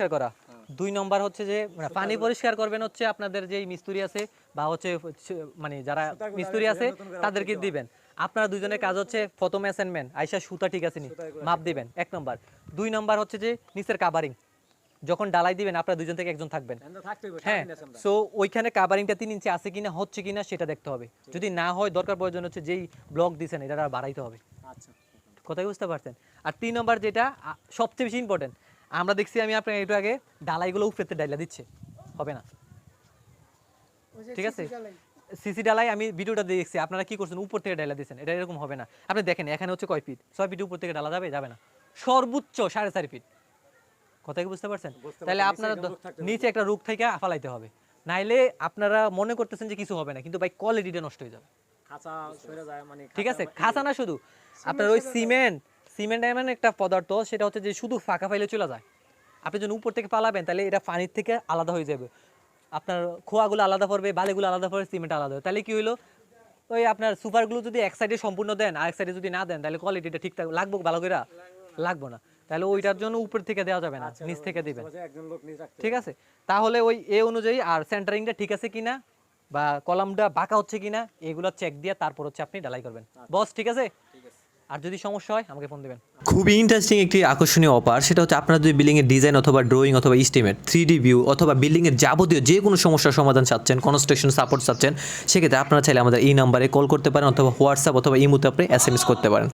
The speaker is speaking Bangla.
পরিষ্কার করা। দুই নম্বর হচ্ছে যে মানে পানি পরিষ্কার করবেন হচ্ছে আপনাদের যেই মিস্ত্রি আছে বা হচ্ছে মানে যারা মিস্ত্রি আছে তাদেরকে দিবেন। আপনারা দুজনের কাজ হচ্ছে প্রথম অ্যাসাইনমেন্ট আইসা সুতা ঠিক আছে নি? মাপ দিবেন এক নম্বর। দুই নম্বর হচ্ছে যে নিচের কাভারিং যখন ডালাই দিবেন আপনারা দুজন থেকে একজন থাকবেন। হ্যাঁ সো ওইখানে কাভারিংটা তিন ইঞ্চি আছে কিনা হচ্ছে কিনা সেটা দেখতে হবে। যদি না হয় দরকার প্রয়োজন হচ্ছে যেই ব্লক দিছেন এটা বাড়াইতে হবে। আচ্ছা। কথাই বুঝতে পারছেন? আর তিন নম্বর যেটা সবচেয়ে বেশি ইম্পর্টেন্ট আমরা দেখছি আমি আপনাকে একটু আগে ডালাইগুলো উপরেতে ডাইলা দিচ্ছে। হবে না? ঠিক আছে? সিসি ডালাই। আমি ভিডিওটা দেখছি আপনারা কি করছেন? উপর থেকে ডালা দিচ্ছেন এটা এরকম হবে না। আপনি দেখেন এখানে হচ্ছে কয় ফিট? ছয় ফিট উপর থেকে ডালা যাবে যাবে না। সর্বোচ্চ সাড়ে চার ফিট। কথা কি বুঝতে পারছেন? তাহলে আপনারা নিচে একটা রুখ থেকে ফালাইতে হবে। নাইলে আপনারা মনে করতেছেন যে কিছু হবে না কিন্তু ভাই কোয়ালিটিটা নষ্ট হয়ে যাবে। খাঁচা মানে ঠিক আছে? খাসা না শুধু। আপনার ওই সিমেন্ট সিমেন্ট এমন একটা পদার্থ সেটা হচ্ছে যে শুধু ফাঁকা ফাইলে চলে যায়। আপনি যখন উপর থেকে পালাবেন তাহলে এটা পানির থেকে আলাদা হয়ে যাবে। আপনার খোয়াগুলো আলাদা পড়বে বালিগুলো আলাদা পড়বে সিমেন্ট আলাদা হবে তাহলে কি হলো ওই আপনার সুপারগুলো যদি এক সাইডে সম্পূর্ণ দেন আর এক সাইডে যদি না দেন তাহলে কোয়ালিটিটা ঠিকঠাক লাগবো ভালো করে লাগবো না। তাহলে ওইটার জন্য উপর থেকে দেওয়া যাবে না নিচ থেকে দিবেন। ঠিক আছে? তাহলে ওই এ অনুযায়ী আর সেন্টারিংটা ঠিক আছে কিনা বা কলামটা বাঁকা হচ্ছে কিনা এগুলো চেক দিয়ে তারপর হচ্ছে আপনি ডালাই করবেন। বস ঠিক আছে? আর যদি সমস্যা হয়, আমাকে ফোন দেবেন। খুবই ইন্টারেস্টিং একটি আকর্ষণীয় অপার সেটা হচ্ছে আপনারা যদি বিল্ডিং এর ডিজাইন অথবা ড্রয়িং অথবা ইস্টিমেট থ্রি ডি ভিউ অথবা বিল্ডিংয়ের যাবতীয় যে কোনো সমস্যার সমাধান চাচ্ছেন কনস্ট্রাকশন সাপোর্ট চাচ্ছেন, সেক্ষেত্রে আপনারা চাইলে আমাদের এই নাম্বারে কল করতে পারেন অথবা হোয়াটসঅ্যাপ অথবা ইমোতে আপনি এস এম এস করতে পারেন।